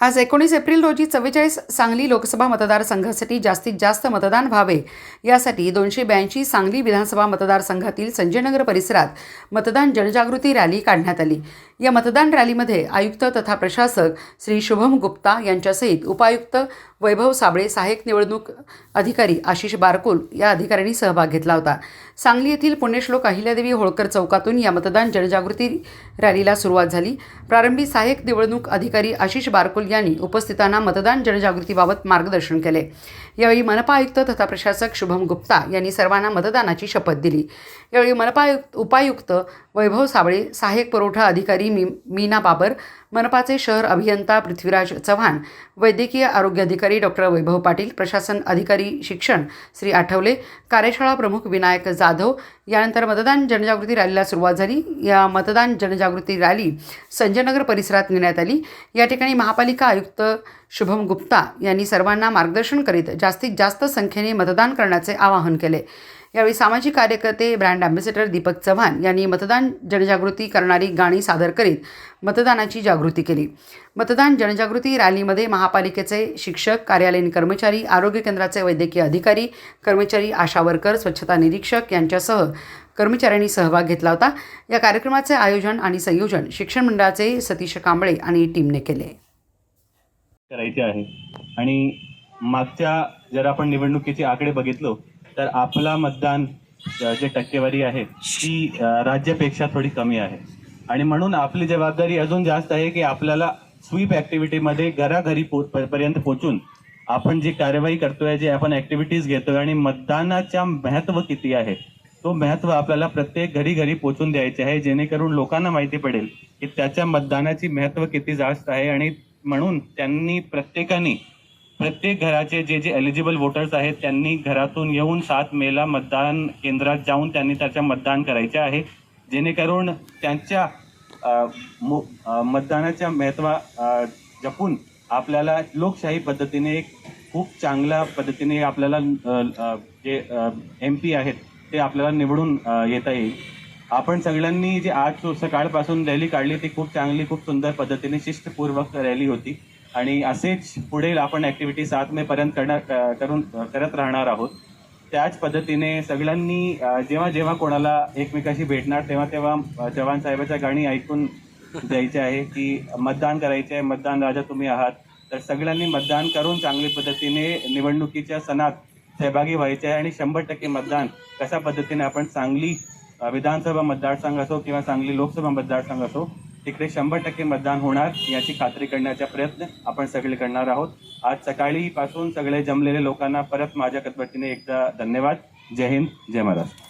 आज एकोणीस एप्रिल रोजी चव्वेचाळीस सांगली लोकसभा मतदारसंघासाठी जास्तीत जास्त मतदान व्हावे. यासाठी दोनशे ब्याऐंशी सांगली विधानसभा मतदारसंघातील संजयनगर परिसरात मतदान जनजागृती रॅली काढण्यात आली. या मतदान रॅलीमध्ये आयुक्त तथा प्रशासक श्री शुभम गुप्ता यांच्यासहित उपायुक्त वैभव साबळे सहाय्यक निवडणूक अधिकारी आशिष बारकुल या अधिकाऱ्यांनी सहभाग घेतला होता. सांगली येथील पुण्यश्लोक अहिल्यादेवी होळकर चौकातून या मतदान जनजागृती रॅलीला सुरुवात झाली. प्रारंभी सहाय्यक निवडणूक अधिकारी आशिष बारकुल यांनी उपस्थितांना मतदान जनजागृतीबाबत मार्गदर्शन केले. यावेळी मनपा आयुक्त तथा प्रशासक शुभम गुप्ता यांनी सर्वांना मतदानाची शपथ दिली. यावेळी मनपा उपायुक्त वैभव साबळे सहाय्यक पुरवठा अधिकारी मी मीना बाबर मनपाचे शहर अभियंता पृथ्वीराज चव्हाण वैद्यकीय आरोग्य अधिकारी डॉक्टर वैभव पाटील प्रशासन अधिकारी शिक्षण श्री आठवले कार्यशाळा प्रमुख विनायक जाधव यानंतर मतदान जनजागृती रॅलीला सुरुवात झाली. या मतदान जनजागृती रॅली संजयनगर परिसरात नेण्यात आली. या ठिकाणी महापालिका आयुक्त शुभम गुप्ता यांनी सर्वांना मार्गदर्शन करीत जास्तीत जास्त संख्येने मतदान करण्याचे आवाहन केले. यावेळी सामाजिक कार्यकर्ते ब्रँड ॲम्बेसेडर दीपक चव्हाण यांनी मतदान जनजागृती करणारी गाणी सादर करीत मतदानाची जागृती केली. मतदान जनजागृती रॅलीमध्ये महापालिकेचे शिक्षक कार्यालयीन कर्मचारी आरोग्य केंद्राचे वैद्यकीय अधिकारी कर्मचारी आशा वर्कर स्वच्छता निरीक्षक यांच्यासह कर्मचाऱ्यांनी सहभाग घेतला होता. या कार्यक्रमाचे आयोजन आणि संयोजन शिक्षण मंडळाचे सतीश कांबळे आणि टीमने केले. करायचे आहे. आणि मागच्या जर आपण निवडणुकीचे आकडे बघितलो तर आपला मतदान जे टक्केवारी आहे ती राज्यापेक्षा थोडी कमी आहे. आणि म्हणून आपली जबाबदारी अजून जास्त आहे की आपल्याला स्वीप ऍक्टिव्हिटीमध्ये घराघरी पो- पर्यंत पोहोचून आपण जी कार्यवाही करतोय जे आपण ऍक्टिव्हिटीज घेतोय आणि मतदानाच्या महत्त्व किती आहे तो महत्त्व आपल्याला प्रत्येक घरी घरी पोहोचून द्यायचे आहे जेणेकरून लोकांना माहिती पडेल की त्याच्या मतदानाची महत्त्व किती जास्त आहे आणि म्हणून त्यांनी प्रत्येकाने प्रत्येक घराचे जे जे एलिजिबल वोटर्स आहेत त्यांनी घरातून येऊन सात मेला मतदान केंद्रात जाऊन त्यांनी त्याच्या मतदान करायचे आहे. जेणेकरून त्यांच्या मो- मतदानाच्या महत्त्व जपून आपल्याला लोकशाही पद्धतीने एक खूप चांगल्या पद्धतीने आपल्याला जे एम पी आहेत ते आपल्याला निवडून येता येईल. आपण सगळ्यांनी जे आज सकाळपासून रॅली काढली ती खूप चांगली खूप सुंदर पद्धतीने शिस्तपूर्वक रॅली होती. आणि असेच पुढे आपण ऍक्टिव्हिटी सात मे पर्यंत करणार करून करत राहणार आहोत. त्याच पद्धतीने सगळ्यांनी जेव्हा जेव्हा कोणाला एकमेकाशी भेटणार तेव्हा तेव्हा जवान चव्हाण साहेबाच्या गाणी ऐकून द्यायचे आहे की मतदान करायचे आहे मतदान राजा तुम्ही आहात. तर सगळ्यांनी मतदान करून चांगली पद्धतीने निवडणुकीच्या सणात सहभागी व्हायचे आहे आणि शंभर टक्के मतदान कशा पद्धतीने आपण सांगली विधानसभा मतदारसंघ असो किंवा सांगली लोकसभा मतदारसंघ असो तिकडे शंभर टक्के मतदान होणार याची खात्री करण्याचा प्रयत्न आपण सगळे करणार आहोत. आज सकाळी पासून सगळे जमलेले लोकांना परत माझ्या वतीने एकदा धन्यवाद. जय हिंद जय महाराष्ट्र.